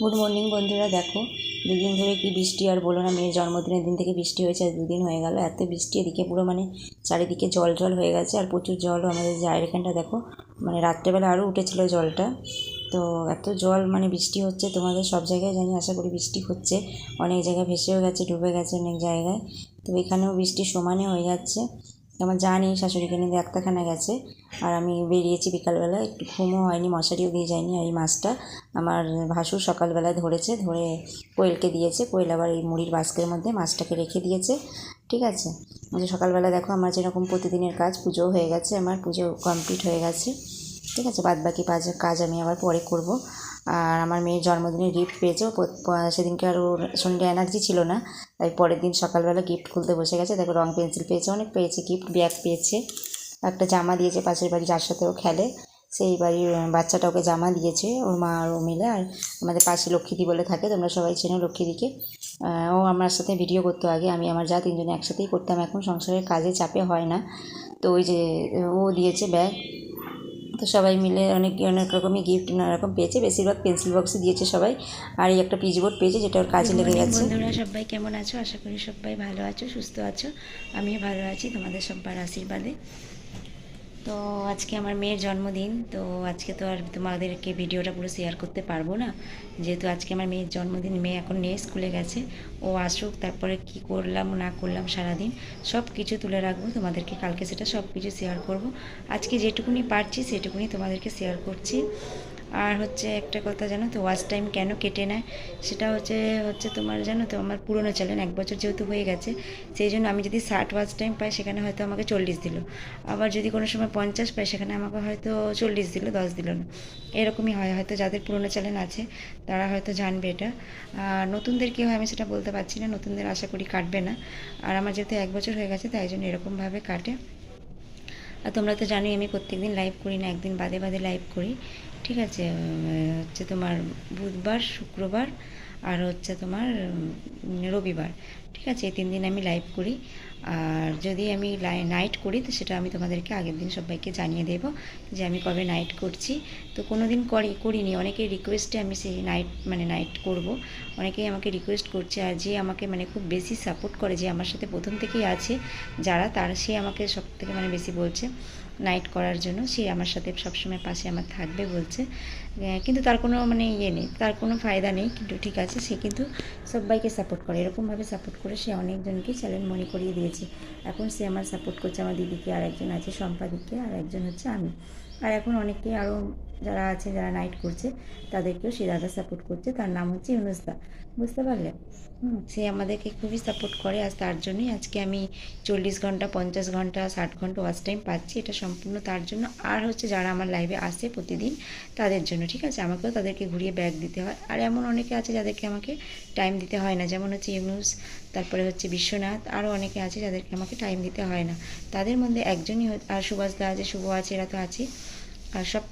Good morning বন্ধুরা। দেখো, দুদিন ধরে কি বৃষ্টি আর বলো না, মেয়ের জন্মদিনের দিন থেকে বৃষ্টি হয়েছে আর দুদিন হয়ে গেল। এত বৃষ্টি, এদিকে পুরো মানে চারিদিকে জল জল হয়ে গেছে আর প্রচুর জলও আমাদের জায়ের এখানটা, দেখো মানে রাত্রেবেলা আরও উঠেছিল জলটা। তো এত জল মানে বৃষ্টি হচ্ছে, তোমাদের সব জায়গায় জানি, আশা করি বৃষ্টি হচ্ছে। অনেক জায়গায় ভেসেও গেছে, ডুবে গেছে অনেক জায়গায়। তো এখানেও বৃষ্টি সমানে হয়ে যাচ্ছে। আমার জানি শাশুড়িকে নিয়ে ডাক্তারখানা গেছে। আর আমি বেরিয়েছি বিকালবেলা, একটু ঘুমও হয়নি, মশারিও দিয়ে যায়নি আর এই মাছটা। আমার ভাসুর সকালবেলায় ধরেছে, ধরে কোয়েলকে দিয়েছে। কোয়েল আবার এই মুড়ির বাস্কের মধ্যে মাছটাকে রেখে দিয়েছে। ঠিক আছে? সকালবেলা দেখো, আমার যেরকম প্রতিদিনের কাজ পুজো হয়ে গেছে, আমার পুজো কমপ্লিট হয়ে গেছে। ঠিক আছে বাদ বাকি কাজ কাজ আমি আবার পরে করব। আর আমার মেয়ের জন্মদিনে গিফট পেয়েছে সেদিনকে আর ওর শরীরে এনার্জি ছিল না, তাই পরের দিন সকালবেলা গিফট খুলতে বসে গেছে। দেখো রং পেন্সিল পেয়েছে অনেক, পেয়েছে গিফট ব্যাগ পেয়েছে। একটা জামা দিয়েছে, পাশের বাড়ি যার সাথে ও খেলে। সেই বাড়ির বাচ্চাটা ওকে জামা দিয়েছে, ওর মা আর ও মিলে। আর আমাদের পাশে লক্ষ্মীদি বলে থাকে, তোমরা সবাই চেনো লক্ষ্মীদিকে। ও আমার সাথে ভিডিও করতো আগে, আমি আমার যা তিনজনে একসাথেই করতাম, এখন সংসারের কাজে চাপে হয় না। তো ওই যে, ও দিয়েছে ব্যাগ তো সবাই মিলে অনেক অনেক রকমই গিফট নানা রকম পেয়েছে। বেশিরভাগ পেন্সিল বক্সই দিয়েছে সবাই। আর এই একটা পিচবোর্ড পেয়েছে যেটা ওর কাজে লেগে গেছে। বন্ধুরা সবাই কেমন আছো? আশা করি সবাই ভালো আছো সুস্থ আছো। আমিও ভালো আছি তোমাদের সব্বার আশীর্বাদে। তো আজকে আমার মেয়ের জন্মদিন, তো আজকে তো আর তোমাদেরকে ভিডিওটা পুরো শেয়ার করতে পারব না। যেহেতু আজকে আমার মেয়ের জন্মদিন, মেয়ে এখন নেই স্কুলে গেছে, ও আসুক, তারপরে কি করলাম, না করলাম সারাদিন সব কিছু তুলে রাখব তোমাদেরকে, কালকে সেটা সব কিছু শেয়ার করব। আজকে যেটুকুনি পারছি সেটুকুনি তোমাদেরকে শেয়ার করছি। আর হচ্ছে একটা কথা জানো তো ওয়াচ টাইম কেন কেটে নেয়? সেটা হচ্ছে হচ্ছে তোমার জানো তো, আমার পুরনো চ্যানেল এক বছর যেহেতু হয়ে গেছে, সেই জন্য আমি যদি ষাট ওয়াচ টাইম পাই, সেখানে হয়তো আমাকে চল্লিশ দিল। আবার যদি কোনো সময় পঞ্চাশ পাই, সেখানে আমাকে হয়তো চল্লিশ দিল, দশ দিল না। এরকমই হয়, হয়তো যাদের পুরনো চ্যানেল আছে, তারা হয়তো জানবে এটা। আর নতুনদের কী হয়, আমি সেটা বলতে পারছি না, নতুনদের আশা করি কাটবে না। আর আমার যেহেতু এক বছর হয়ে গেছে, তাই জন্য এরকমভাবে কাটে। আর তোমরা তো জানোই, আমি প্রত্যেকদিন লাইভ করি না, একদিন বাদে বাদে লাইভ করি। ঠিক আছে হচ্ছে তোমার বুধবার, শুক্রবার আর হচ্ছে তোমার রবিবার। ঠিক আছে, এই তিন দিন আমি লাইভ করি। আর যদি আমি নাইট করি, তো সেটা আমি তোমাদেরকে আগের দিন সবাইকে জানিয়ে দেবো যে আমি কবে নাইট করছি। তো কোনো দিন করি, করিনি। অনেকের রিকোয়েস্টে আমি সেই নাইট মানে নাইট করব। অনেকেই আমাকে রিকোয়েস্ট করছে আর যে আমাকে মানে খুব বেশি সাপোর্ট করে, যে আমার সাথে প্রথম থেকেই আছে, যারা তারা সে আমাকে সব থেকে মানে বেশি বলছে। নাইট করার জন্য। সে আমার সাথে সবসময় পাশে আমার থাকবে বলছে। কিন্তু তার কোনো মানে ইয়ে নেই, তার কোনো ফায়দা নেই, কিন্তু ঠিক আছে, সে কিন্তু সবাইকে সাপোর্ট করে। এরকমভাবে সাপোর্ট করে সে অনেকজনকে চ্যালেঞ্জ মনে করিয়ে দিয়েছে। এখন সে আমার সাপোর্ট করছে, আমার দিদিকে আর একজন আছে, সম্পাদিককে আর একজন হচ্ছে আমি। আর এখন অনেকে আরও যারা আছে, যারা নাইট করছে, তাদেরকেও সে দাদা সাপোর্ট করছে। তার নাম হচ্ছে ইউনুসদা। বুঝতে পারলে? সে আমাদেরকে খুবই সাপোর্ট করে আর তার জন্যই আজকে আমি চল্লিশ ঘণ্টা, পঞ্চাশ ঘণ্টা, ষাট ঘণ্টা ওয়াচ টাইম পাচ্ছি। এটা সম্পূর্ণ তার জন্য। আর হচ্ছে যারা আমার লাইভে আসে প্রতিদিন, তাদের জন্য, ঠিক আছে? আমাকেও তাদেরকে ঘুরিয়ে ব্যাগ দিতে হয়। আর এমন অনেকে আছে যাদেরকে আমাকে টাইম দিতে হয় না। যেমন হচ্ছে ইউনুস, তারপরে হচ্ছে বিশ্বনাথ আরও অনেকে আছে যাদেরকে আমাকে টাইম দিতে হয় না। তাদের মধ্যে একজনই আর সুভাষ দা আছে, শুভ আছে, এরা তো আছে আর সব